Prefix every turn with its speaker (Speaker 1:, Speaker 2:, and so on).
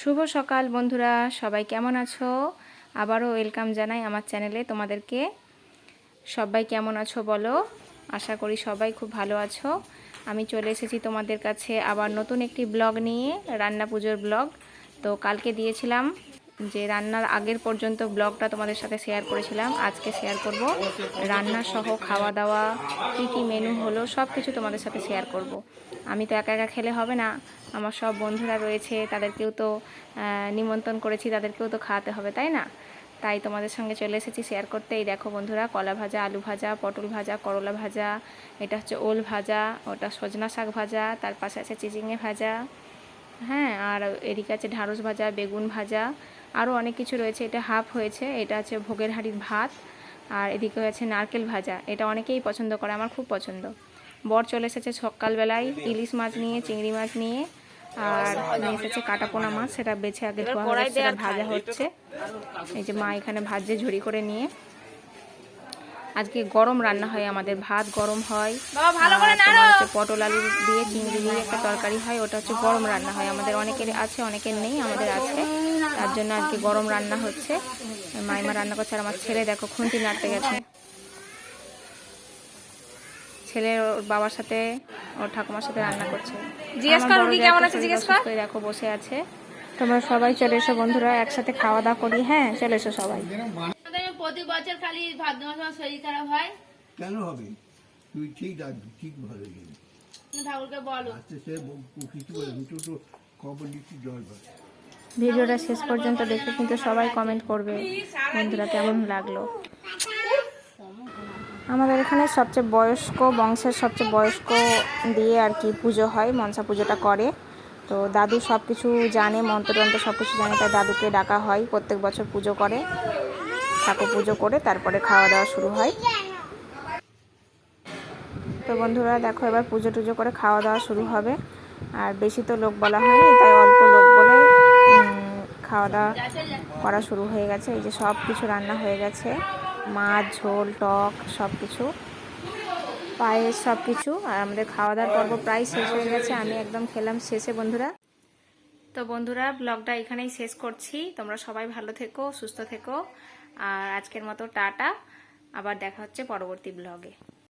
Speaker 1: শুভ সকাল বন্ধুরা, সবাই কেমন আছো? আবারও ওয়েলকাম জানাই আমার চ্যানেলে তোমাদেরকে। সবাই কেমন আছো বলো? আশা করি সবাই খুব ভালো আছো। আমি চলে এসেছি তোমাদের কাছে আবার নতুন একটি ব্লগ নিয়ে, রান্না পুজোর ব্লগ। তো কালকে দিয়েছিলাম যে রান্নার আগের পর্যন্ত ব্লগটা তোমাদের সাথে শেয়ার করেছিলাম, আজকে শেয়ার করব। রান্না সহ খাওয়া দাওয়া, কী কী মেনু হলো, সব কিছু তোমাদের সাথে শেয়ার করব। আমি তো একা একা খেলে হবে না, আমার সব বন্ধুরা রয়েছে, তাদেরকেও তো নিমন্ত্রণ করেছি, তাদেরকেও তো খাওয়াতে হবে, তাই না? তাই তোমাদের সঙ্গে চলে এসেছি শেয়ার করতে। এই দেখো বন্ধুরা, কলা ভাজা, আলু ভাজা, পটল ভাজা, করলা ভাজা, এটা হচ্ছে ওল ভাজা, ওটা সজনা শাক ভাজা, তার পাশে আছে চিচিঙে ভাজা হ্যাঁ আর এদিকে আছে ঢ্যাঁড়স ভাজা, বেগুন ভাজা আরও অনেক কিছু রয়েছে। এটা হাফ হয়েছে। এটা আছে ভোগের হাঁড়ির ভাত। আর এদিকে হয়েছে নারকেল ভাজা। এটা অনেকেই পছন্দ করে, আমার খুব পছন্দ। বর চলে এসেছে সকালবেলায়, ইলিশ মাছ নিয়ে, চিংড়ি মাছ নিয়ে। আর নিয়ে এসেছে কাটাপোনা মাছ, সেটা বেছে আগে ভাজা হচ্ছে। এই যে মা এখানে ভাজছে ঝুড়ি করে নিয়ে। আজকে গরম রান্না হয় আমাদের ভাত গরম হয়। হচ্ছে পটল আলু দিয়ে চিংড়ি দিয়ে একটা তরকারি হয় ওটা হচ্ছে গরম রান্না হয়। আমাদের অনেকের আছে অনেকের নেই আমাদের আছে। তার জন্য আজকে গরম রান্না হচ্ছে। মাইমা রান্না করছে আর আমার ছেলে দেখো খুন্তি নাড়তে গেছে। ছেলে ওর বাবার সাথে ওর ঠাকুমার সাথে রান্না করছে।
Speaker 2: জিজ্ঞেস কর, রুগী কেমন আছে,
Speaker 1: শরীর
Speaker 2: জিজ্ঞেস কর।
Speaker 1: দেখো বসে আছে। তোমরা সবাই চলে এসো বন্ধুরা একসাথে খাওয়া দাওয়া করি হ্যাঁ? চলে এসো সবাই।
Speaker 2: প্রতি বছর খালি ভাদ্র মাসে শরীর খারাপ হয়।
Speaker 3: কেন হবে? তুই ঠিক রাখবি ঠিক ভালো যাবে
Speaker 2: ঠাকুরকে বলো।
Speaker 3: আস্তে সে কিছু বলে দুটো তো খবর দিচ্ছি জল পাবে
Speaker 1: ভিডিওটা শেষ পর্যন্ত দেখে কিন্তু সবাই কমেন্ট করবে বন্ধুরা কেমন লাগল? আমাদের এখানে সবচেয়ে বয়স্ক বংশের সবচেয়ে বয়স্ক দিয়ে আর কি পুজো হয় মনসা পুজোটা করে। তো দাদু সব কিছু জানে মন্ত্রতন্ত্র সব কিছু জানে তাই দাদুকে ডাকা হয় প্রত্যেক বছর পুজো করে। ঠাকুর পুজো করে তারপরে খাওয়া দাওয়া শুরু হয়। তো বন্ধুরা, দেখো এবার পুজো টুজো করে খাওয়া দাওয়া শুরু হবে। আর বেশি তো লোক বলা হয়নি, তাই অল্প লোক বলে খাওয়া দাওয়া করা শুরু হয়ে গেছে। এই যে সব কিছু রান্না হয়ে গেছে। মাছ, ঝোল, টক, সব কিছু। পায়েস, সব কিছু। আর আমাদের খাওয়া দাওয়ার পর্ব প্রায় শেষ হয়ে গেছে। আমি একদম খেলাম শেষে, বন্ধুরা। তো বন্ধুরা, ব্লগটা এখানেই শেষ করছি। তোমরা সবাই ভালো থেকো, সুস্থ থেকো। আর আজকের মতো টাটা। আবার দেখা হচ্ছে পরবর্তী ব্লগে।